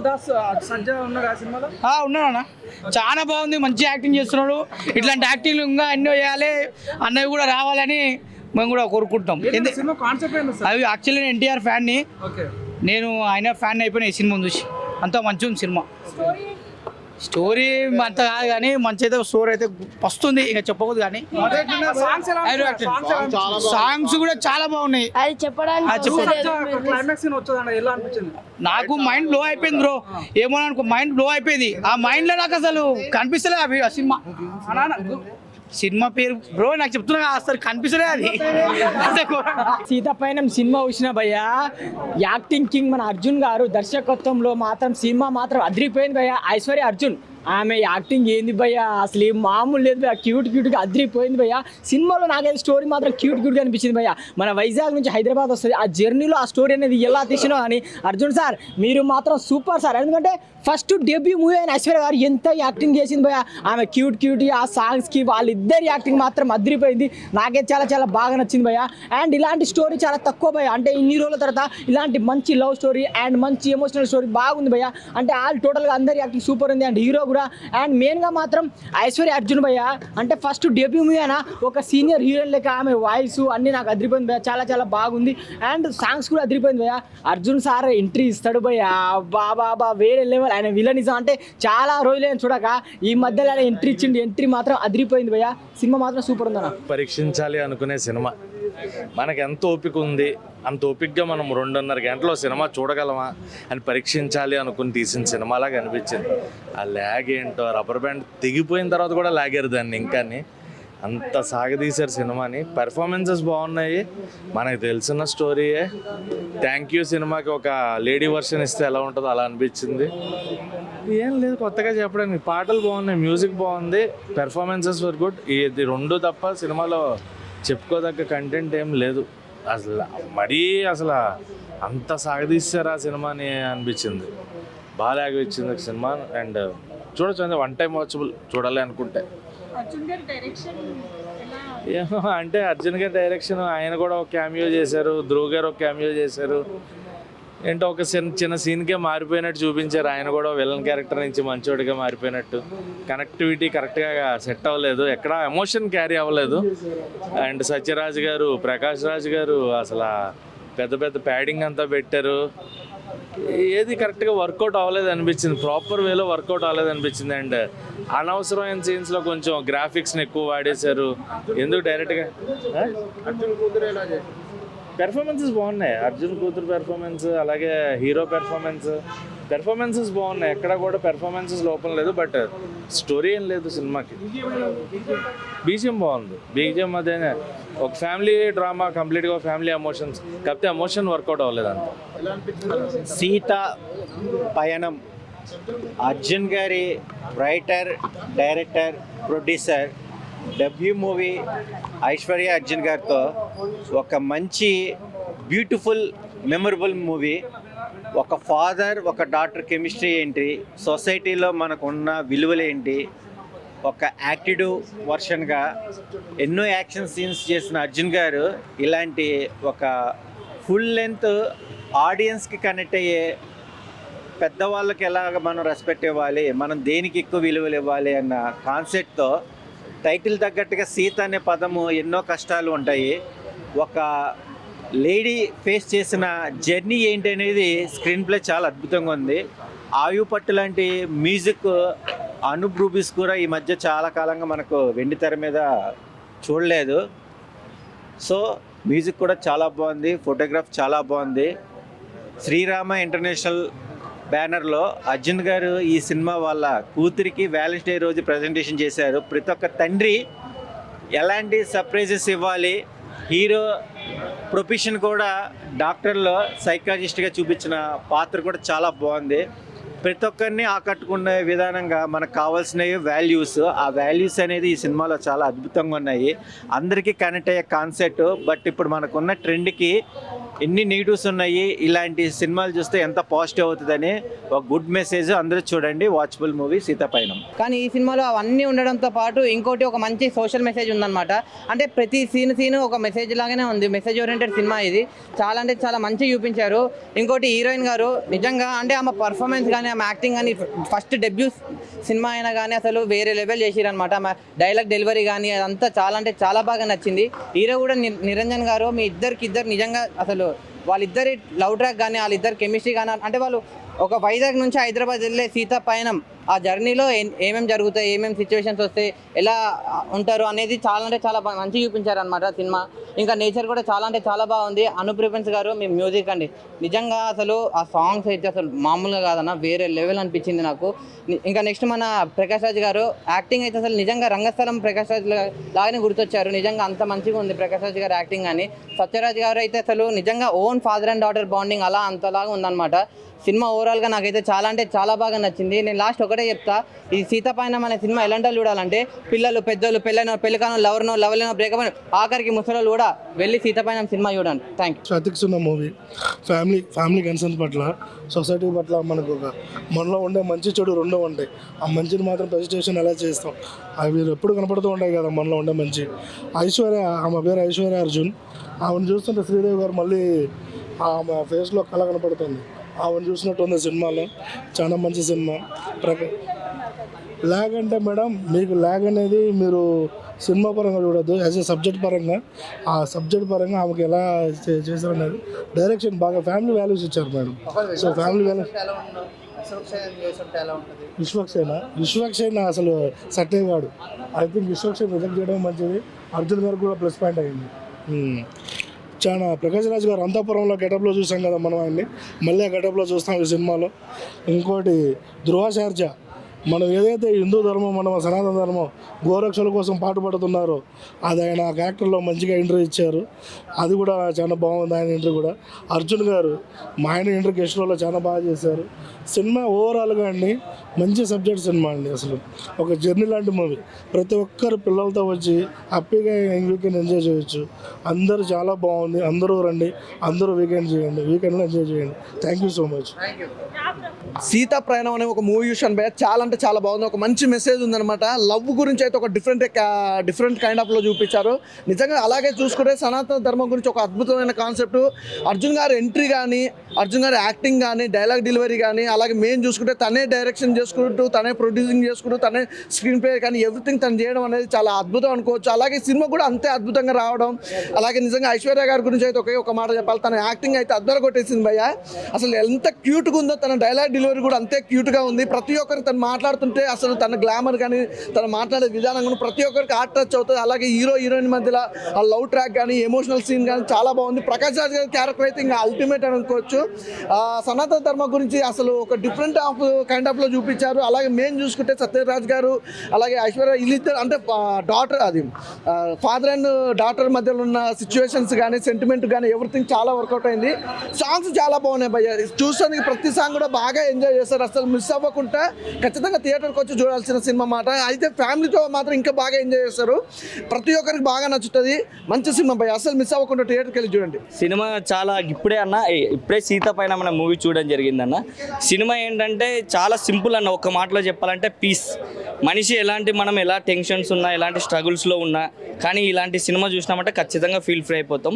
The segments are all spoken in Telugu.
దాస్ సజ్జ ఉన్నాడు ఆ సినిమాలో? ఆ, ఉన్నాడు అన్న. చాలా బాగుంది మంచి యాక్టింగ్ చేస్తున్నాడు. ఇట్లాంటి యాక్టింగ్ ఇంకా ఎన్నో చేయాలి అన్నవి కూడా రావాలని మేము కూడా సార్? అవి యాక్చువల్లీ నేను ఎన్టీఆర్ ఫ్యాన్ని నేను ఆయన ఫ్యాన్ అయిపోయిన ఈ సినిమా చూసి. అంత మంచి ఉంది సినిమా. స్టోరీ అంత కాదు కానీ మంచి అయితే స్టోరీ అయితే వస్తుంది ఇంకా చెప్పకూడదు కానీ. సాంగ్స్ కూడా చాలా బాగున్నాయి. అది చెప్పడానికి నాకు మైండ్లో అయిపోయింది బ్రో ఏమో అనుకో మైండ్లో అయిపోయింది. ఆ మైండ్లో నాకు అసలు కనిపిస్తలేదు అవి ఆ సినిమా. సినిమా పేరు బ్రో నాకు చెప్తున్నా అసలు కనిపిస్తలే అది. అంత సినిమా చూసిన భయ్యా యాక్టింగ్ కింగ్ మన అర్జున్ గారు దర్శకత్వంలో మాత్రం సినిమా మాత్రం అదిరిపోయింది భయ్యా ఐశ్వర్య అర్జున్. ఆమె యాక్టింగ్ ఏంది భయ్య? అసలు ఏం మామూలు లేదు భయ్య. క్యూట్ క్యూట్గా అదిరిపోయింది భయ్య. సినిమాలో నాకైతే స్టోరీ మాత్రం క్యూట్ క్యూట్గా అనిపించింది భయ్య. మన వైజాగ్ నుంచి హైదరాబాద్ వస్తుంది. ఆ జర్నీలో ఆ స్టోరీ అనేది ఎలా తీసినో అని అర్జున్ సార్ మీరు మాత్రం సూపర్ సార్. ఎందుకంటే ఫస్ట్ డెబ్యూ మూవీ అయిన ఐశ్వర్య గారు ఎంత యాక్టింగ్ చేసింది భయ్య. ఆమె క్యూట్ క్యూట్ ఆ సాంగ్స్కి వాళ్ళిద్దరి యాక్టింగ్ మాత్రం అదిరిపోయింది. నాకే చాలా చాలా బాగా నచ్చింది భయ్య. అండ్ ఇలాంటి స్టోరీ చాలా తక్కువ భయ్య. అంటే ఇన్ని రోజుల తర్వాత ఇలాంటి మంచి లవ్ స్టోరీ అండ్ మంచి ఎమోషనల్ స్టోరీ బాగుంది భయ్య. అంటే ఆల్ టోటల్గా అందరి యాక్టింగ్ సూపర్ ఉంది. అండ్ హీరో కూడా. అండ్ మెయిన్గా మాత్రం ఐశ్వర్య అర్జున్ భయ్య. అంటే ఫస్ట్ డెబ్యూ మూవీ అయినా ఒక సీనియర్ హీరోయిన్ లెక్క ఆమె వాయిస్ అన్ని నాకు అదిరిపోయింది భయ్య. చాలా చాలా బాగుంది. అండ్ సాంగ్స్ కూడా అదిరిపోయింది భయ్య. అర్జున్ సార్ ఎంట్రీ ఇస్తాడు భయ్య. బాబా బా వేరే లెవెల్ ఆయన విలనిజం అంటే చాలా రోజులైన చూడక. ఈ మధ్యలో ఆయన ఎంట్రీ ఇచ్చిండు. ఎంట్రీ మాత్రం అదిరిపోయింది భయ్య. సినిమా మాత్రం సూపర్ ఉందన్న. పరీక్షించాలి అనుకునే సినిమా. మనకి ఎంత ఓపిక ఉంది? అంత ఓపికగా మనం రెండున్నర గంటలో సినిమా చూడగలమా? అని పరీక్షించాలి అనుకుని తీసిన సినిమాలాగా అనిపించింది. ఆ ల్యాగ్ ఏంటో రబ్బర్ బ్యాండ్ తెగిపోయిన తర్వాత కూడా లాగారు దాన్ని ఇంకాని అంత సాగదీశారు సినిమాని. పెర్ఫార్మెన్సెస్ బాగున్నాయి. మనకు తెలిసిన స్టోరీయే. థ్యాంక్ యూ సినిమాకి ఒక లేడీ వర్షన్ ఇస్తే ఎలా ఉంటుందో అలా అనిపించింది. ఏం లేదు కొత్తగా చెప్పడానికి. పాటలు బాగున్నాయి మ్యూజిక్ బాగుంది. పెర్ఫార్మెన్సెస్ వర్ గుడ్ ఇది రెండు తప్ప సినిమాలో చెప్పుకోదగ్గ కంటెంట్ ఏం లేదు. అసలు మరీ అసలు అంత సాగదీశారు ఆ సినిమాని అనిపించింది. బాగా అనిపించింది ఒక సినిమా. అండ్ చూడొచ్చు అంటే వన్ టైం వాచబుల్ చూడాలి అనుకుంటే. అంటే అర్జున్ గారి డైరెక్షన్ ఆయన కూడా ఒక క్యామియో చేశారు ధ్రువ్ గారు ఒక క్యామియో చేశారు. ఏంటో ఒక చిన్న చిన్న సీన్కే మారిపోయినట్టు చూపించారు. ఆయన కూడా విలన్ క్యారెక్టర్ నుంచి మంచోడిగా మారిపోయినట్టు. కనెక్టివిటీ కరెక్ట్గా సెట్ అవ్వలేదు. ఎక్కడ ఎమోషన్ క్యారీ అవ్వలేదు. అండ్ సత్యరాజ్ గారు ప్రకాష్ రాజ్ గారు అసలు పెద్ద పెద్ద ప్యాడింగ్ అంతా పెట్టారు. ఏది కరెక్ట్గా వర్కౌట్ అవ్వలేదు అనిపించింది ప్రాపర్ వేలో వర్కౌట్ అవ్వలేదు అనిపించింది అండ్ అనవసరమైన సీన్స్లో కొంచెం గ్రాఫిక్స్ని ఎక్కువ వాడేశారు. ఎందుకు డైరెక్ట్గా పెర్ఫార్మెన్సెస్ బాగున్నాయి. అర్జున్ కూతురు పెర్ఫార్మెన్స్ అలాగే హీరో పెర్ఫార్మెన్స్. పెర్ఫార్మెన్సెస్ బాగున్నాయి. ఎక్కడ కూడా పెర్ఫార్మెన్సెస్ లోపం లేదు. బట్ స్టోరీ ఏం లేదు సినిమాకి. బీజిఎం బాగుంది. బీజిఎం అదే ఒక ఫ్యామిలీ డ్రామా కంప్లీట్గా ఫ్యామిలీ ఎమోషన్స్. కాకపోతే ఎమోషన్ వర్కౌట్ అవ్వలేదు అంత. సీత పయనం. అర్జున్ గారి writer director producer W movie Aishwarya Arjun గారితో ఒక మంచి బ్యూటిఫుల్ మెమరబుల్ మూవీ. ఒక ఫాదర్ ఒక డాక్టర్ కెమిస్ట్రీ ఏంటి సొసైటీలో మనకున్న విలువలు ఏంటి ఒక యాక్టివ్ వర్షన్గా ఎన్నో యాక్షన్ సీన్స్ చేసిన అర్జున్ గారు ఇలాంటి ఒక ఫుల్ లెంత్ ఆడియన్స్కి కనెక్ట్ అయ్యే పెద్దవాళ్ళకి ఎలాగ మనం రెస్పెక్ట్ ఇవ్వాలి మనం దేనికి ఎక్కువ విలువలు ఇవ్వాలి అన్న కాన్సెప్ట్తో టైటిల్ తగ్గట్టుగా సీత అనే పదము ఎన్నో కష్టాలు ఉంటాయి. ఒక లేడీ ఫేస్ చేసిన జర్నీ ఏంటి అనేది స్క్రీన్ ప్లే చాలా అద్భుతంగా ఉంది. ఆయు పట్టు లాంటి మ్యూజిక్ అనూప్ రూబీస్ కూడా ఈ మధ్య చాలా కాలంగా మనకు వెండి తెర మీద చూడలేదు. సో మ్యూజిక్ కూడా చాలా బాగుంది ఫోటోగ్రాఫ్ చాలా బాగుంది. శ్రీరామ ఇంటర్నేషనల్ బ్యానర్లో అర్జున్ గారు ఈ సినిమా వాళ్ళ కూతురికి వ్యాలెన్స్ డే రోజు ప్రజెంటేషన్ చేశారు. ప్రతి ఒక్క తండ్రి ఎలాంటి సర్ప్రైజెస్ ఇవ్వాలి? హీరో ప్రొఫెషన్ కూడా డాక్టర్లో సైకాలజిస్ట్గా చూపించిన పాత్ర కూడా చాలా బాగుంది. ప్రతి ఒక్కరిని ఆకట్టుకునే విధానంగా మనకు కావాల్సినవి వాల్యూస్ ఆ వాల్యూస్ అనేది ఈ సినిమాలో చాలా అద్భుతంగా ఉన్నాయి. అందరికీ కనెక్ట్ అయ్యే కాన్సెప్ట్ బట్ ఇప్పుడు మనకున్న ట్రెండ్కి ఎన్ని నెగిటివ్స్ ఉన్నాయి ఇలాంటి సినిమాలు చూస్తే ఎంత పాజిటివ్ అవుతుందని ఒక గుడ్ మెసేజ్ అందరూ చూడండి వాచ్బుల్ మూవీ సీతాపైనం. కానీ ఈ సినిమాలో అవన్నీ ఉండడంతో పాటు ఇంకోటి ఒక మంచి సోషల్ మెసేజ్ ఉందన్నమాట. అంటే ప్రతి సీన్ సీన్ ఒక మెసేజ్ లాగానే ఉంది మెసేజ్ ఓరియంటెడ్ సినిమా ఇది. చాలా అంటే చాలా మంచి చూపించారు. ఇంకోటి హీరోయిన్ గారు నిజంగా అంటే ఆమె పర్ఫార్మెన్స్ కానీ ఆమె యాక్టింగ్ కానీ ఫస్ట్ డెబ్యూ సినిమా అయినా కానీ అసలు వేరే లెవెల్ చేసిరనమాట ఆమె డైలాగ్ డెలివరీ కానీ అదంతా చాలా అంటే చాలా బాగా నచ్చింది. హీరో కూడా నిరంజన్ గారు మీ ఇద్దరికి ఇద్దరు నిజంగా అసలు వాళ్ళిద్దరి లవ్ ట్రాక్ కానీ వాళ్ళిద్దరు కెమిస్ట్రీ కానీ అంటే వాళ్ళు ఒక వైజాగ్ నుంచి హైదరాబాద్ వెళ్ళే సీత పయనం ఆ జర్నీలో ఏమేమి జరుగుతాయి ఏమేమి సిచ్యువేషన్స్ వస్తాయి ఎలా ఉంటారు అనేది చాలా అంటే చాలా బా- మంచిగా చూపించారు అనమాట సినిమా. ఇంకా నేచర్ కూడా చాలా అంటే చాలా బాగుంది. అనుప్రిపెన్స్ గారు మీ మ్యూజిక్ అండి. నిజంగా అసలు ఆ సాంగ్స్ అయితే అసలు మామూలుగా కాదన్న వేరే లెవెల్ అనిపించింది నాకు. ఇంకా నెక్స్ట్ మన ప్రకాష్ రాజ్ గారు యాక్టింగ్ అయితే అసలు నిజంగా రంగస్థలం ప్రకాష్ రాజ్ లాగానే గుర్తొచ్చారు. నిజంగా అంత మంచిగా ఉంది ప్రకాష్ రాజ్ గారు యాక్టింగ్ అని సత్యరాజ్ గారు అయితే అసలు నిజంగా own father and daughter bonding అలా అంతలాగా ఉందన్నమాట. సినిమా ఓవరాల్గా నాకైతే చాలా అంటే చాలా బాగా నచ్చింది. నేను లాస్ట్ ఒకటే చెప్తా. ఈ సీతాపైనం అనే సినిమా ఎలాంటి చూడాలంటే పిల్లలు పెద్దలు పెళ్ళైన పెళ్ళికానో లవర్నో లవర్లేనో బ్రేకప్ ఆఖరికి ముసలోళ్ళు కూడా వెళ్ళి సీతాపైనం సినిమా చూడండి. థ్యాంక్ యూ ఎథిక్స్ ఉన్న మూవీ. ఫ్యామిలీ ఫ్యామిలీ కన్సర్న్స్ పట్ల సొసైటీ పట్ల మనకు ఒక మనలో ఉండే మంచి చెడు రెండో ఉంటాయి. ఆ మంచిని మాత్రం ప్రెజెంటేషన్ ఎలా చేస్తాం? అవి ఎప్పుడు కనపడుతూ ఉంటాయి కదా మనలో ఉండే మంచి. ఐశ్వర్య ఆమె పేరు ఐశ్వర్య అర్జున్. ఆమెను చూస్తుంటే శ్రీదేవి గారు మళ్ళీ ఆమె ఫేస్లో కళ కనపడుతుంది. ఆమెను చూసినట్టు ఉంది సినిమాలో. చాలా మంచి సినిమా. ప్రక ల్యాగ్ అంటే మేడం మీకు ల్యాగ్ అనేది మీరు సినిమా పరంగా చూడద్దు. యాజ్ ఏ సబ్జెక్ట్ పరంగా ఆ సబ్జెక్ట్ పరంగా ఆమెకి ఎలా చే- డైరెక్షన్ బాగా ఫ్యామిలీ వాల్యూస్ ఇచ్చారు madam. So family values Vishwaksen? Vishwaksen అసలు సెట్ అయ్యేవాడు ఐ థింక్ విశ్వక్సేన రిజెక్ట్ చేయడం మంచిది. అర్జున్ గారు కూడా ప్లస్ పాయింట్ అయింది. Hmm. చాలా ప్రకాష్ రాజ్ గారు అంతపురంలో గెటప్లో చూసాం కదా మనం ఆయన్ని. మళ్ళీ ఆ గెటప్లో చూస్తాం ఈ సినిమాలో. ఇంకోటి ధృవాచార్య. మనం ఏదైతే హిందూ ధర్మం మనం సనాతన ధర్మం గోరక్షల కోసం పాటుపడుతున్నారో అది ఆయన ఆ క్యారెక్టర్లో మంచిగా ఎంట్రీ ఇచ్చారు. అది కూడా చాలా బాగుంది ఆయన ఎంట్రీ కూడా. అర్జున్ గారు మా ఆయన ఎంట్రీ గెస్ట్ రోల్లో చాలా బాగా చేశారు. సినిమా ఓవరాల్గా అండి మంచి సబ్జెక్ట్ సినిమా అండి అసలు. ఒక జర్నీ లాంటి మూవీ. ప్రతి ఒక్కరు పిల్లలతో వచ్చి హ్యాపీగా వీకెండ్ ఎంజాయ్ చేయొచ్చు. అందరూ చాలా బాగుంది అందరూ రండి అందరూ వీకెండ్ చేయండి వీకెండ్లో ఎంజాయ్ చేయండి. Thank you so much Seetha Prayanam అనే ఒక మూవీ చూసాను బయట చాలా అంటే చాలా బాగుంది. ఒక మంచి మెసేజ్ ఉందన్నమాట. లవ్ గురించి అయితే ఒక డిఫరెంట్ డిఫరెంట్ కైండ్ ఆఫ్లో చూపించారు. నిజంగా అలాగే చూసుకుంటే సనాతన ధర్మం గురించి ఒక అద్భుతమైన కాన్సెప్ట్ అర్జున్ గారి ఎంట్రీ కానీ అర్జున్ గారి యాక్టింగ్ కానీ డైలాగ్ డెలివరీ కానీ అలాగే మేము చూసుకుంటే తనే డైరెక్షన్ చేసుకుంటూ తనే ప్రొడ్యూసింగ్ చేసుకుంటూ తనే స్క్రీన్ ప్లే కానీ ఎవ్రీథింగ్ తను చేయడం అనేది చాలా అద్భుతం అనుకోవచ్చు. అలాగే సినిమా కూడా అంతే అద్భుతంగా రావడం. అలాగే నిజంగా ఐశ్వర్య గారి గురించి అయితే ఒకే ఒక మాట చెప్పాలి. తన యాక్టింగ్ అయితే అద్దరు కొట్టేసింది భయ్య అసలు ఎంత క్యూట్గా ఉందో తన డైలాగ్ డెలివరీ కూడా అంతే క్యూట్గా ఉంది. ప్రతి ఒక్కరు తను మాట్లాడుతుంటే అసలు తన గ్లామర్ కానీ తను మాట్లాడే విధానం కానీ ప్రతి ఒక్కరికి ఆర్ట్ టచ్ అవుతుంది. అలాగే హీరో హీరోయిన్ మధ్యలో ఆ లవ్ ట్రాక్ కానీ ఎమోషనల్ సీన్ కానీ చాలా బాగుంది. ప్రకాష్ రాజ్ గారి క్యారెక్టర్ అయితే ఇంకా అల్టిమేట్ అని అనుకోవచ్చు. సనాతన ధర్మ గురించి అసలు ఒక డిఫరెంట్ ఆఫ్ కైండ్ ఆఫ్లో చూపించారు. అలాగే మేము చూసుకుంటే సత్యరాజ్ గారు అలాగే ఐశ్వర్య వీళ్ళిద్దరు అంటే డాటర్ అది ఫాదర్ అండ్ డాటర్ మధ్యలో ఉన్న సిచ్యువేషన్స్ కానీ సెంటిమెంట్ కానీ ఎవ్రీథింగ్ చాలా వర్కౌట్ అయింది. సాంగ్స్ చాలా బాగున్నాయి భయ్య. చూసానికి ప్రతి సాంగ్ కూడా బాగా ఎంజాయ్ చేస్తారు అసలు మిస్ అవ్వకుండా ఖచ్చితంగా థియేటర్కి వచ్చి చూడాల్సిన సినిమా మాట. అయితే ఫ్యామిలీతో మాత్రం ఇంకా బాగా ఎంజాయ్ చేస్తారు ప్రతి ఒక్కరికి బాగా నచ్చుతుంది. మంచి సినిమా భయ్య. అసలు మిస్ అవ్వకుండా థియేటర్కి వెళ్ళి చూడండి. సినిమా చాలా ఇప్పుడే అన్న ఇప్పుడే సీత పైన మన మూవీ చూడడం జరిగిందన్న. సినిమా ఏంటంటే చాలా సింపుల్ అన్న ఒక మాటలో చెప్పాలంటే పీస్ మనిషి ఎలాంటి మనం ఎలా టెన్షన్స్ ఉన్నా ఎలాంటి స్ట్రగుల్స్లో ఉన్నా కానీ ఇలాంటి సినిమా చూసినామంటే ఖచ్చితంగా ఫీల్ ఫ్రీ అయిపోతాం.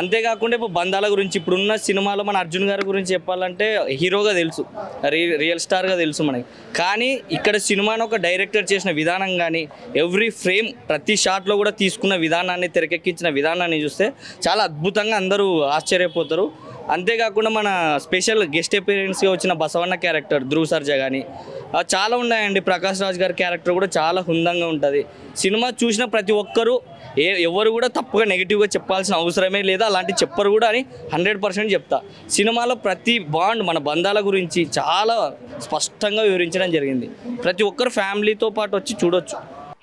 అంతేకాకుండా ఇప్పుడు బంధాల గురించి ఇప్పుడున్న సినిమాలో మన అర్జున్ గారి గురించి చెప్పాలంటే హీరోగా తెలుసు. రి రియల్ స్టార్గా తెలుసు మనకి. కానీ ఇక్కడ సినిమాను ఒక డైరెక్టర్ చేసిన విధానం కానీ ఎవ్రీ ఫ్రేమ్ ప్రతి షాట్లో కూడా తీసుకున్న విధానాన్ని తెరకెక్కించిన విధానాన్ని చూస్తే చాలా అద్భుతంగా అందరూ ఆశ్చర్యపోతారు. అంతేకాకుండా మన స్పెషల్ గెస్ట్ అపీరెన్స్గా వచ్చిన బసవన్న క్యారెక్టర్ ధ్రువ్ సర్జా కానీ చాలా ఉన్నాయండి. ప్రకాష్ రాజ్ గారి క్యారెక్టర్ కూడా చాలా హుందంగా ఉంటుంది. సినిమా చూసిన ప్రతి ఒక్కరూ ఏ ఎవరు కూడా తప్పుగా నెగిటివ్గా చెప్పాల్సిన అవసరమే లేదా. అలాంటి చెప్పరు కూడా అని హండ్రెడ్ పర్సెంట్ చెప్తా. సినిమాలో ప్రతి బాండ్ మన బంధాల గురించి చాలా స్పష్టంగా వివరించడం జరిగింది. ప్రతి ఒక్కరు ఫ్యామిలీతో పాటు వచ్చి చూడొచ్చు.